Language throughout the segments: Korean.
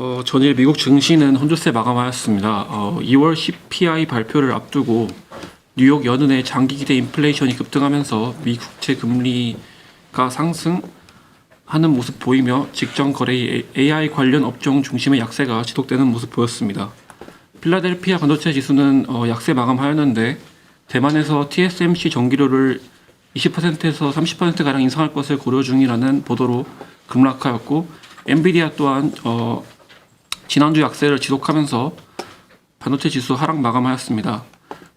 어, 전일 미국 증시는 혼조세 마감하였습니다. 어, 2월 CPI 발표를 앞두고 뉴욕 연은의 장기 기대 인플레이션이 급등하면서 미 국채 금리가 상승하는 모습 보이며 직전 거래 AI 관련 업종 중심의 약세가 지속되는 모습 보였습니다. 필라델피아 반도체 지수는 어, 약세 마감하였는데 대만에서 TSMC 전기료를 20%에서 30% 가량 인상할 것을 고려 중이라는 보도로 급락하였고 엔비디아 또한 어, 지난주 약세를 지속하면서 반도체 지수 하락 마감하였습니다.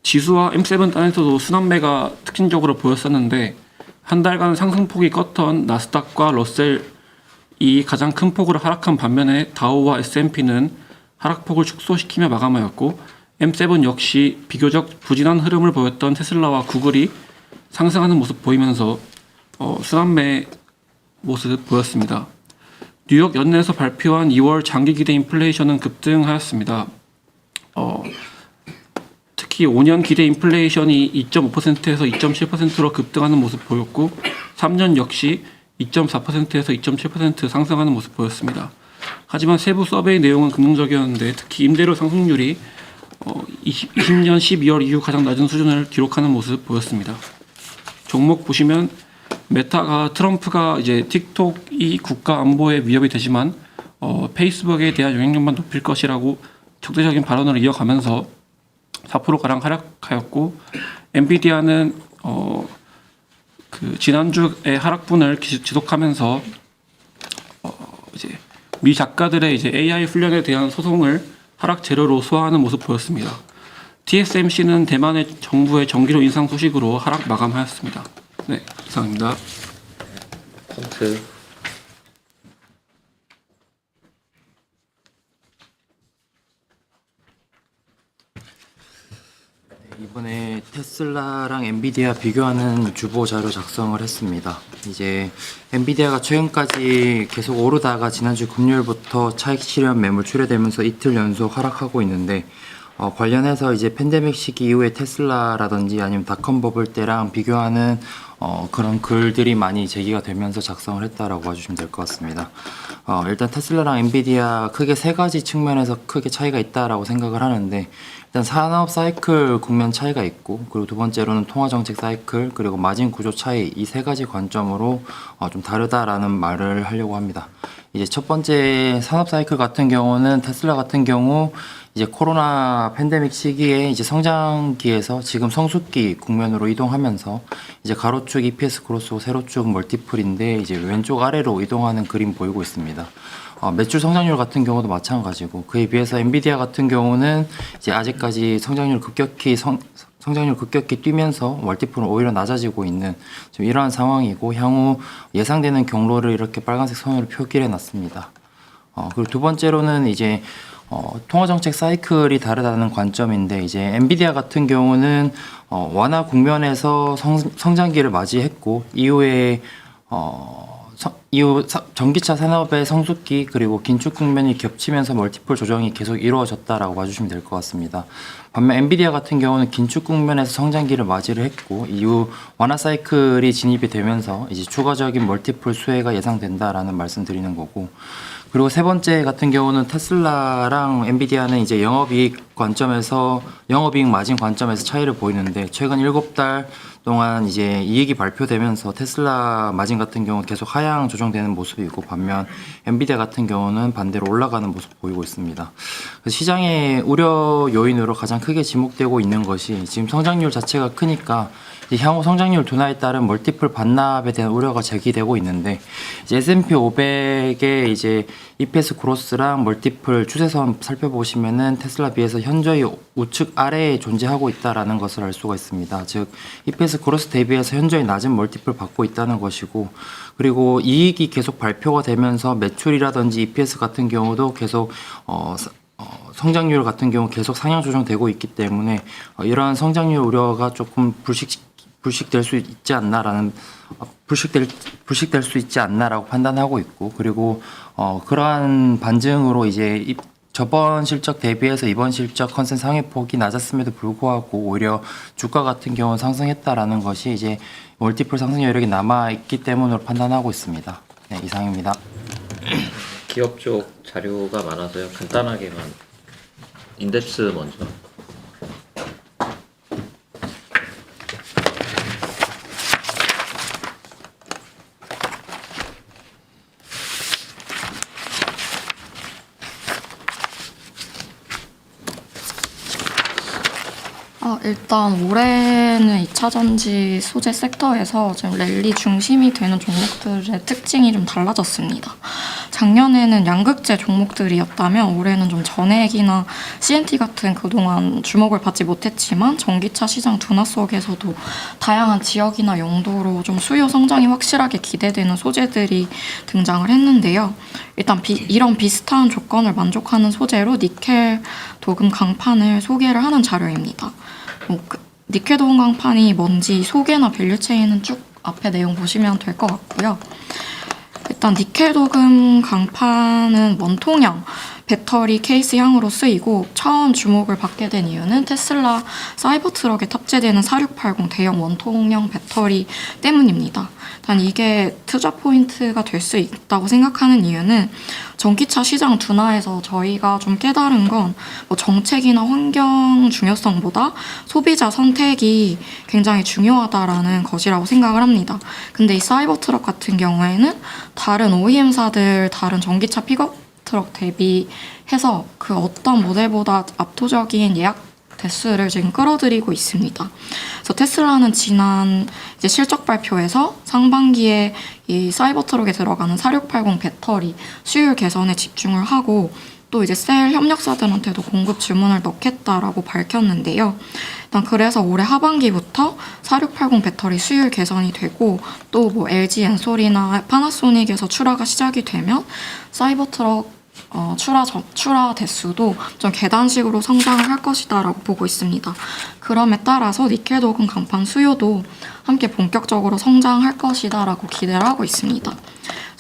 지수와 M7 단에서도 순환매가 특징적으로 보였었는데 한 달간 상승폭이 컸던 나스닥과 러셀이 가장 큰 폭으로 하락한 반면에 다우와 S&P는 하락폭을 축소시키며 마감하였고 M7 역시 비교적 부진한 흐름을 보였던 테슬라와 구글이 상승하는 모습 보이면서 어, 순환매 모습 보였습니다. 뉴욕 연내에서 발표한 2월 장기 기대 인플레이션은 급등하였습니다. 어, 특히 5년 기대 인플레이션이 2.5%에서 2.7%로 급등하는 모습 보였고 3년 역시 2.4%에서 2.7% 상승하는 모습 보였습니다. 하지만 세부 서베이 내용은 긍정적이었는데 특히 임대료 상승률이 어, 20, 20년 12월 이후 가장 낮은 수준을 기록하는 모습 보였습니다. 종목 보시면 메타가 트럼프가 이제 틱톡이 국가 안보에 위협이 되지만 어, 페이스북에 대한 영향력만 높일 것이라고 적대적인 발언을 이어가면서 4% 가량 하락하였고 엔비디아는 어, 그 지난주에 하락분을 기- 지속하면서 어, 이제 미 작가들의 이제 AI 훈련에 대한 소송을 하락 재료로 소화하는 모습 보였습니다. TSMC는 대만의 정부의 전기료 인상 소식으로 하락 마감하였습니다. 네, 이상입니다. 폰트 이번에 테슬라랑 엔비디아 비교하는 주보 자료 작성을 했습니다. 이제 엔비디아가 최근까지 계속 오르다가 지난주 금요일부터 차익 실현 매물 출회되면서 이틀 연속 하락하고 있는데 어, 관련해서 이제 팬데믹 시기 이후에 테슬라라든지 아니면 닷컴 버블 때랑 비교하는 어, 그런 글들이 많이 제기가 되면서 작성을 했다라고 봐주시면 될 것 같습니다. 어, 일단 테슬라랑 엔비디아 크게 세 가지 측면에서 크게 차이가 있다라고 생각을 하는데 일단 산업 사이클 국면 차이가 있고 그리고 두 번째로는 통화 정책 사이클 그리고 마진 구조 차이 이 세 가지 관점으로 어, 좀 다르다라는 말을 하려고 합니다. 이제 첫 번째 산업 사이클 같은 경우는 테슬라 같은 경우 이제 코로나 팬데믹 시기에 이제 성장기에서 지금 성숙기 국면으로 이동하면서 이제 가로축 EPS 크로스고 세로축 멀티플인데 이제 왼쪽 아래로 이동하는 그림 보이고 있습니다. 어, 매출 성장률 같은 경우도 마찬가지고 그에 비해서 엔비디아 같은 경우는 이제 아직까지 성장률 급격히 성, 성장률 급격히 뛰면서 멀티플은 오히려 낮아지고 있는 지금 이러한 상황이고 향후 예상되는 경로를 이렇게 빨간색 선으로 표기를 해놨습니다. 어, 그리고 두 번째로는 이제 어, 통화 정책 사이클이 다르다는 관점인데 이제 엔비디아 같은 경우는 어, 완화 국면에서 성, 성장기를 맞이했고 이후에 어, 서- 이후 사- 전기차 산업의 성숙기 그리고 긴축 국면이 겹치면서 멀티플 조정이 계속 이루어졌다라고 봐주시면 될 것 같습니다. 반면 엔비디아 같은 경우는 긴축 국면에서 성장기를 맞이를 했고 이후 완화 사이클이 진입이 되면서 이제 추가적인 멀티플 수혜가 예상된다라는 말씀드리는 거고 그리고 세 번째 같은 경우는 테슬라랑 엔비디아는 이제 영업이익 관점에서 영업이익 마진 관점에서 차이를 보이는데 최근 7달 동안 이제 이익이 발표되면서 테슬라 마진 같은 경우는 계속 하향 조정되는 모습이고 반면 엔비디아 같은 경우는 반대로 올라가는 모습 보이고 있습니다. 시장의 우려 요인으로 가장 크게 지목되고 있는 것이 지금 성장률 자체가 크니까 이제 향후 성장률 둔화에 따른 멀티플 반납에 대한 우려가 제기되고 있는데 이제 S&P 500의 이제 EPS 그로스랑 멀티플 추세선 살펴보시면은 테슬라 비해서 현저히 우측 아래에 존재하고 있다라는 것을 알 수가 있습니다. 즉 EPS 그로스 대비해서 현저히 낮은 멀티플 받고 있다는 것이고 그리고 이익이 계속 발표가 되면서 매출이라든지 EPS 같은 경우도 계속 어, 사- 어, 성장률 같은 경우 계속 상향 조정되고 있기 때문에 어, 이러한 성장률 우려가 조금 불식 불식될 수 있지 않나라는 어, 불식될 불식될 수 있지 않나라고 판단하고 있고 그리고 어 그러한 반증으로 이제 이- 저번 실적 대비해서 이번 실적 컨센 상회 폭이 낮았음에도 불구하고 오히려 주가 같은 경우는 상승했다라는 것이 이제 멀티플 상승 여력이 남아 있기 때문으로 판단하고 있습니다. 네, 이상입니다. 기업 쪽 자료가 많아서요. 간단하게만 인덱스 먼저. 일단 올해는 2차 전지 소재 섹터에서 좀 랠리 중심이 되는 종목들의 특징이 좀 달라졌습니다. 작년에는 양극재 종목들이었다면 올해는 좀 전액이나 CNT 같은 그동안 주목을 받지 못했지만 전기차 시장 둔화 속에서도 다양한 지역이나 용도로 좀 수요 성장이 확실하게 기대되는 소재들이 등장을 했는데요. 일단 비- 이런 비슷한 조건을 만족하는 소재로 니켈 도금 강판을 소개를 하는 자료입니다. 뭐 그, 니켈 도금 강판이 뭔지 소개나 밸류체인은 쭉 앞에 내용 보시면 될 것 같고요. 일단 니켈 도금 강판은 원통형 배터리 케이스형으로 쓰이고 처음 주목을 받게 된 이유는 테슬라 사이버 트럭에 탑재되는 4680 대형 원통형 배터리 때문입니다. 단 이게 투자 포인트가 될 수 있다고 생각하는 이유는 전기차 시장 둔화에서 저희가 좀 깨달은 건 뭐 정책이나 환경 중요성보다 소비자 선택이 굉장히 중요하다라는 것이라고 생각을 합니다. 근데 이 사이버 트럭 같은 경우에는 다른 OEM사들 다른 전기차 픽업 트럭 대비해서 그 어떤 모델보다 압도적인 예약 대수를 지금 끌어들이고 있습니다. 그래서 테슬라는 지난 이제 실적 발표에서 상반기에 이 사이버 트럭에 들어가는 4680 배터리 수율 개선에 집중을 하고 또 이제 셀 협력사들한테도 공급 주문을 넣겠다라고 밝혔는데요. 일단 그래서 올해 하반기부터 4680 배터리 수율 개선이 되고 또 뭐 LG 엔솔이나 파나소닉에서 출하가 시작이 되면 사이버 트럭 어, 출하 점- 출하 대수도 좀 계단식으로 성장을 할 것이다라고 보고 있습니다. 그럼에 따라서 니켈 도금 강판 수요도 함께 본격적으로 성장할 것이다라고 기대를 하고 있습니다.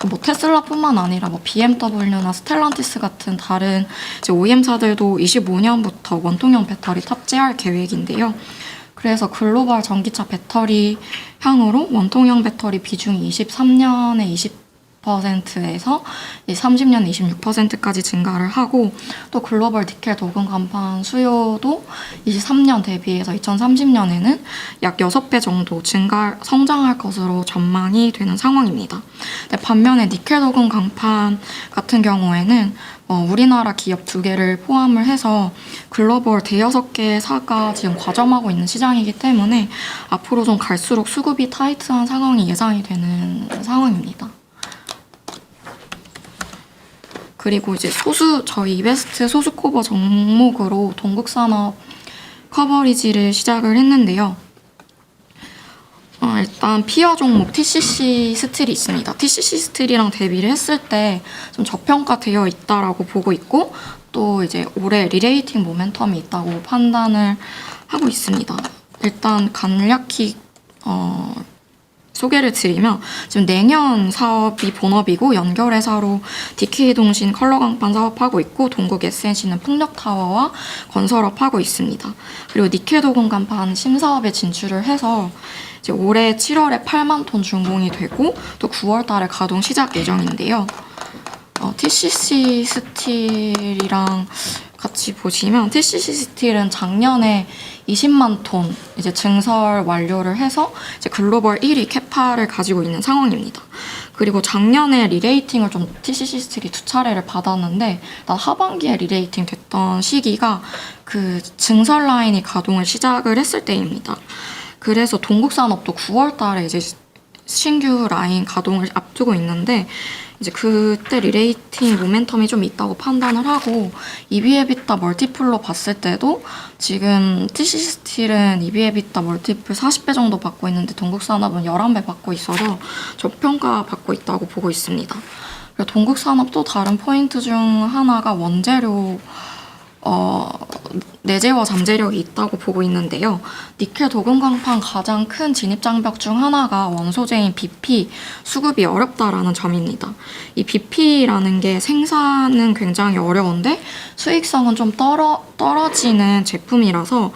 뭐 테슬라뿐만 아니라 뭐 BMW나 스텔란티스 같은 다른 OEM사들도 25년부터 원통형 배터리 탑재할 계획인데요. 그래서 글로벌 전기차 배터리 향으로 원통형 배터리 비중이 23년에 20 10%에서 30년 26%까지 증가를 하고 또 글로벌 니켈 도금 간판 수요도 23년 대비해서 2030년에는 약 6배 정도 증가 성장할 것으로 전망이 되는 상황입니다. 반면에 니켈 도금 강판 같은 경우에는 어, 우리나라 기업 두 개를 포함을 해서 글로벌 대여섯 개의 사가 지금 과점하고 있는 시장이기 때문에 앞으로 좀 갈수록 수급이 타이트한 상황이 예상이 되는 상황입니다. 그리고 이제 소수 저희 이베스트 소수 커버 종목으로 동국 산업 커버리지를 시작을 했는데요. 어, 일단 피어 종목 TCC 스틸이 있습니다. TCC 스틸이랑 대비를 했을 때 좀 저평가되어 있다라고 보고 있고 또 이제 올해 리레이팅 모멘텀이 있다고 판단을 하고 있습니다. 일단 간략히 어, 소개를 드리면 지금 내년 사업이 본업이고 연결회사로 DK 동신 컬러 강판 사업하고 있고 동국 SNC는 풍력 타워와 건설업 하고 있습니다. 그리고 니켈 도금 간판 심사업에 진출을 해서 이제 올해 7월에 8만 톤 준공이 되고 또 9월 달에 가동 시작 예정인데요. 어, TCC 스틸이랑 같이 보시면 TCC 스틸은 작년에 20만 톤 이제 증설 완료를 해서 이제 글로벌 1위 캐파를 가지고 있는 상황입니다. 그리고 작년에 리레이팅을 좀 TCC 스틸이 두 차례를 받았는데 일단 하반기에 리레이팅 됐던 시기가 그 증설 라인이 가동을 시작을 했을 때입니다. 그래서 동국산업도 9월 달에 이제 신규 라인 가동을 앞두고 있는데 이제 그때 리레이팅 모멘텀이 좀 있다고 판단을 하고 EB에비타 멀티플로 봤을 때도 지금 TCC 스틸은 EB에비타 멀티플 40배 정도 받고 있는데 동국산업은 11배 받고 있어서 저평가 받고 있다고 보고 있습니다. 그리고 동국산업도 다른 포인트 중 하나가 원재료 어, 내재화 잠재력이 있다고 보고 있는데요. 니켈 도금 강판 가장 큰 진입 장벽 중 하나가 원소재인 BP 수급이 어렵다라는 점입니다. 이 BP라는 게 생산은 굉장히 어려운데 수익성은 좀 떨어, 떨어지는 제품이라서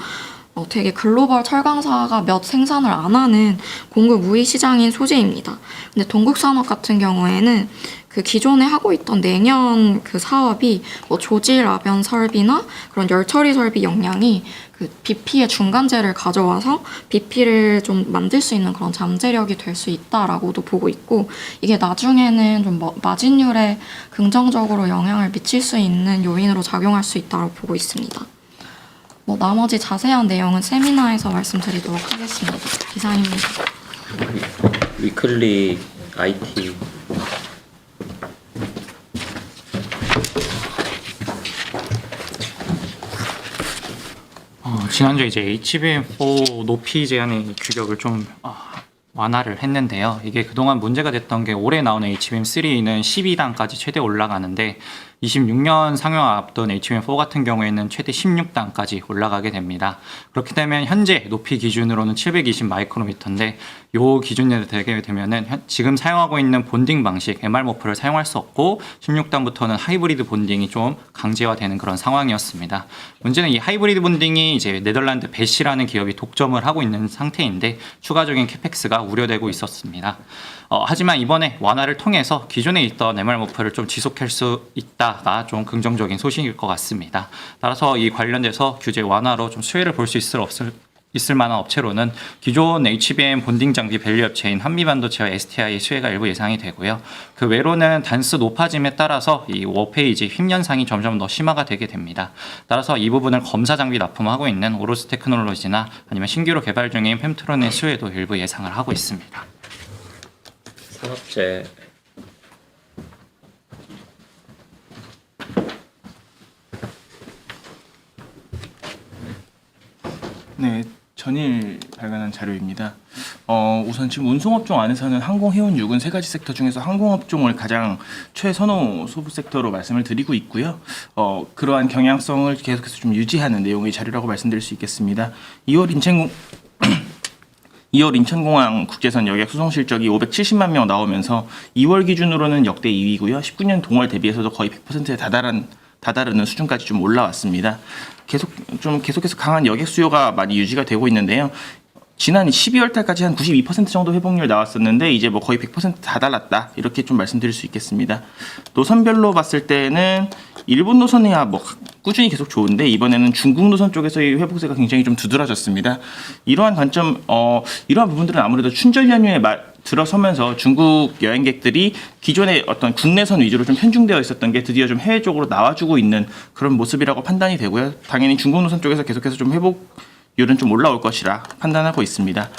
어, 되게 글로벌 철강사가 몇 생산을 안 하는 공급 우위 시장인 소재입니다. 근데 동국산업 같은 경우에는 그 기존에 하고 있던 내년 그 사업이 뭐 조질 아변 설비나 그런 열 처리 설비 역량이 그 BP의 중간재를 가져와서 BP를 좀 만들 수 있는 그런 잠재력이 될 수 있다라고도 보고 있고 이게 나중에는 좀 뭐- 마진율에 긍정적으로 영향을 미칠 수 있는 요인으로 작용할 수 있다고 보고 있습니다. 뭐 나머지 자세한 내용은 세미나에서 말씀드리도록 하겠습니다. 이상입니다. 위클리 IT 어, 지난주에 이제 HBM4 높이 제한의 규격을 좀 어, 완화를 했는데요. 이게 그동안 문제가 됐던 게 올해 나오는 HBM3는 12단까지 최대 올라가는데 26년 상용화 앞둔 HBM4 같은 경우에는 최대 16단까지 올라가게 됩니다. 그렇게 되면 현재 높이 기준으로는 720 마이크로미터인데 요 기준이 되게 되면은 현- 지금 사용하고 있는 본딩 방식 MR 모프를 사용할 수 없고 16단부터는 하이브리드 본딩이 좀 강제화되는 그런 상황이었습니다. 문제는 이 하이브리드 본딩이 이제 네덜란드 베시라는 기업이 독점을 하고 있는 상태인데 추가적인 캐펙스가 우려되고 있었습니다. 어, 하지만 이번에 완화를 통해서 기존에 있던 MR 모프를 좀 지속할 수 있다 가 좀 긍정적인 소식일 것 같습니다. 따라서 이 관련돼서 규제 완화로 좀 수혜를 볼 수 있을 없을 있을 만한 업체로는 기존 HBM 본딩 장비 밸류 업체인 한미반도체와 STI의 수혜가 일부 예상이 되고요. 그 외로는 단수 높아짐에 따라서 이 워페이지 휩 현상이 점점 더 심화가 되게 됩니다. 따라서 이 부분을 검사 장비 납품하고 있는 오로스 테크놀로지나 아니면 신규로 개발 중인 펨트론의 수혜도 일부 예상을 하고 있습니다. 산업재 네, 전일 발간한 자료입니다. 어, 우선 지금 운송업종 안에서는 항공, 해운, 유근 세 가지 섹터 중에서 항공업종을 가장 최선호 소부 섹터로 말씀을 드리고 있고요. 어, 그러한 경향성을 계속해서 좀 유지하는 내용의 자료라고 말씀드릴 수 있겠습니다. 2월 인천공 2월 인천공항 국제선 여객 수송 실적이 570만 명 나오면서 2월 기준으로는 역대 2위고요. 19년 동월 대비해서도 거의 100%에 다다른 다다르는 수준까지 좀 올라왔습니다. 계속 좀 계속해서 강한 여객 수요가 많이 유지가 되고 있는데요. 지난 12월 달까지 한 92% 정도 회복률 나왔었는데 이제 뭐 거의 100% 다 달랐다 이렇게 좀 말씀드릴 수 있겠습니다. 노선별로 봤을 때는 일본 노선이야 뭐 꾸준히 계속 좋은데 이번에는 중국 노선 쪽에서의 회복세가 굉장히 좀 두드러졌습니다. 이러한 관점 어 이러한 부분들은 아무래도 춘절 연휴에 마, 들어서면서 중국 여행객들이 기존의 어떤 국내선 위주로 좀 편중되어 있었던 게 드디어 좀 해외 쪽으로 나와주고 있는 그런 모습이라고 판단이 되고요. 당연히 중국 노선 쪽에서 계속해서 좀 회복 률은 좀 올라올 것이라 판단하고 있습니다.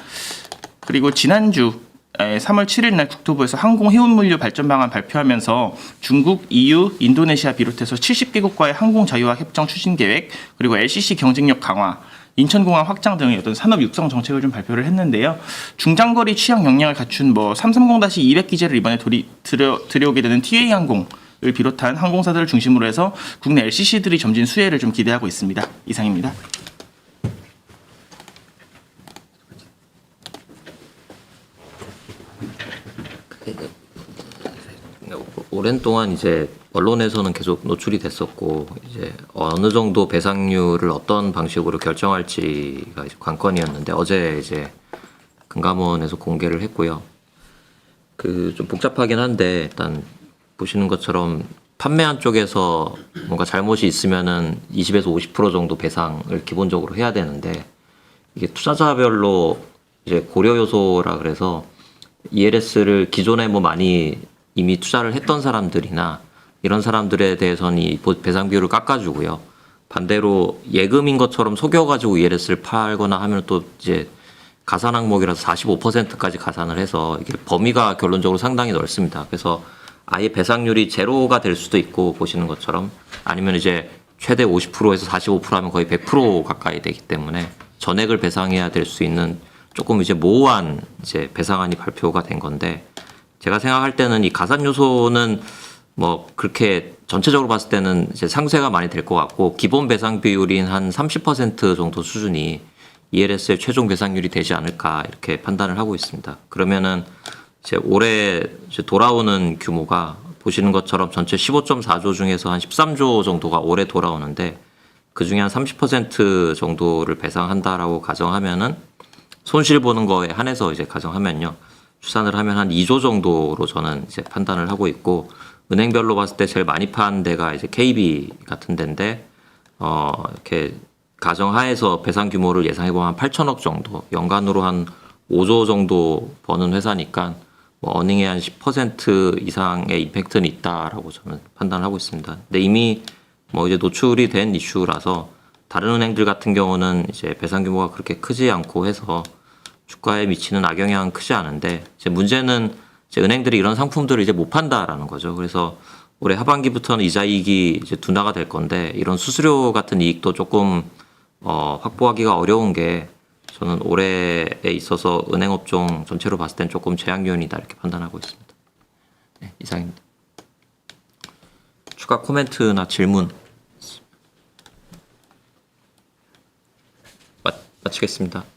그리고 지난주 에, 3월 7일 날 국토부에서 항공 해운 물류 발전 방안 발표하면서 중국, EU, 인도네시아 비롯해서 70개국과의 항공 자유화 협정 추진 계획, 그리고 LCC 경쟁력 강화, 인천공항 확장 등의 어떤 산업 육성 정책을 좀 발표를 했는데요. 중장거리 취향 역량을 갖춘 뭐 330-200 기제를 이번에 도리, 들여, 들여오게 되는 TA 항공 을 비롯한 항공사들을 중심으로 해서 국내 LCC들이 점진 수혜를 좀 기대하고 있습니다. 이상입니다. 오랜 동안 이제 언론에서는 계속 노출이 됐었고 이제 어느 정도 배상률을 어떤 방식으로 결정할지가 관건이었는데 어제 이제 금감원에서 공개를 했고요. 그 좀 복잡하긴 한데 일단 보시는 것처럼 판매한 쪽에서 뭔가 잘못이 있으면은 20에서 50% 정도 배상을 기본적으로 해야 되는데 이게 투자자별로 이제 고려 요소라 그래서 ELS를 기존에 뭐 많이 이미 투자를 했던 사람들이나 이런 사람들에 대해서는 이 보- 배상 비율을 깎아주고요. 반대로 예금인 것처럼 속여가지고 ELS를 팔거나 하면 또 이제 가산 항목이라서 45%까지 가산을 해서 이게 범위가 결론적으로 상당히 넓습니다. 그래서 아예 배상률이 제로가 될 수도 있고 보시는 것처럼 아니면 이제 최대 50%에서 45% 하면 거의 100% 가까이 되기 때문에 전액을 배상해야 될 수 있는 조금 이제 모호한 이제 배상안이 발표가 된 건데 제가 생각할 때는 이 가산 요소는 뭐 그렇게 전체적으로 봤을 때는 이제 상쇄가 많이 될 것 같고 기본 배상 비율인 한 30% 정도 수준이 ELS의 최종 배상률이 되지 않을까 이렇게 판단을 하고 있습니다. 그러면은 이제 올해 이제 돌아오는 규모가 보시는 것처럼 전체 15.4조 중에서 한 13조 정도가 올해 돌아오는데 그 중에 한 30% 정도를 배상한다라고 가정하면은 손실 보는 거에 한해서 이제 가정하면요. 추산을 하면 한 2조 정도로 저는 이제 판단을 하고 있고 은행별로 봤을 때 제일 많이 판 데가 이제 KB 같은 데인데 어 이렇게 가정하에서 배상 규모를 예상해 보면 한 8천억 정도 연간으로 한 5조 정도 버는 회사니까 뭐 어닝의 한 10% 이상의 임팩트는 있다라고 저는 판단하고 있습니다. 근데 이미 뭐 이제 노출이 된 이슈라서 다른 은행들 같은 경우는 이제 배상 규모가 그렇게 크지 않고 해서 주가에 미치는 악영향은 크지 않은데 이제 문제는 이제 은행들이 이런 상품들을 이제 못 판다라는 거죠. 그래서 올해 하반기부터는 이자 이익이 이제 둔화가 될 건데 이런 수수료 같은 이익도 조금 어, 확보하기가 어려운 게 저는 올해에 있어서 은행 업종 전체로 봤을 땐 조금 제약 요인이다 이렇게 판단하고 있습니다. 네, 이상입니다. 추가 코멘트나 질문 마, 마치겠습니다.